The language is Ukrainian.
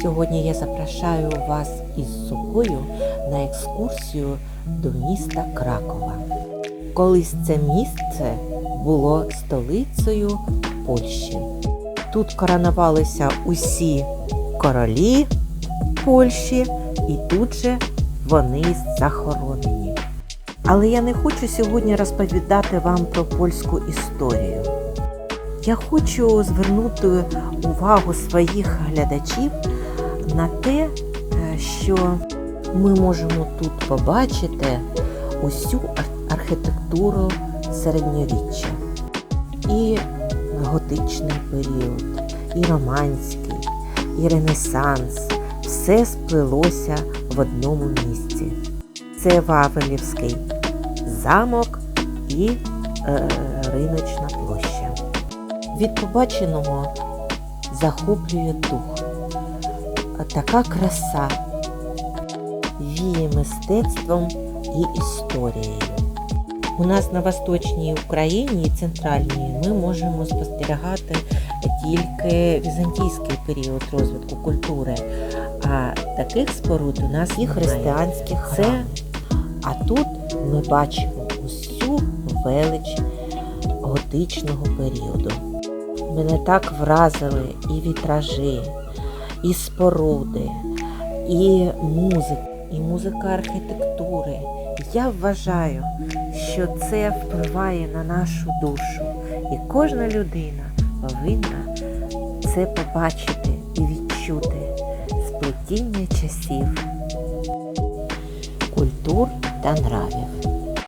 Сьогодні я запрошую вас із собою на екскурсію до міста Кракова. Колись це місце було столицею Польщі. Тут коронувалися усі королі Польщі, і тут же вони захоронені. Але я не хочу сьогодні розповідати вам про польську історію. Я хочу звернути увагу своїх глядачів на те, е, що ми можемо тут побачити усю архітектуру середньовіччя. І готичний період, і романський, і ренесанс. Все сплелося в одному місці. Це Вавелівський замок і е, риночна площа. Від побаченого захоплює дух. Така краса віє мистецтвом і історією. У нас на Восточній Україні і центральній ми можемо спостерігати тільки візантійський період розвитку культури. А таких споруд у нас і християнських це. А тут ми бачимо усю велич готичного періоду. Мене так вразили і вітражі, і споруди, і музика, і музика архітектури. Я вважаю, що це впливає на нашу душу, і кожна людина повинна це побачити і відчути сплетіння часів, культур та нравів.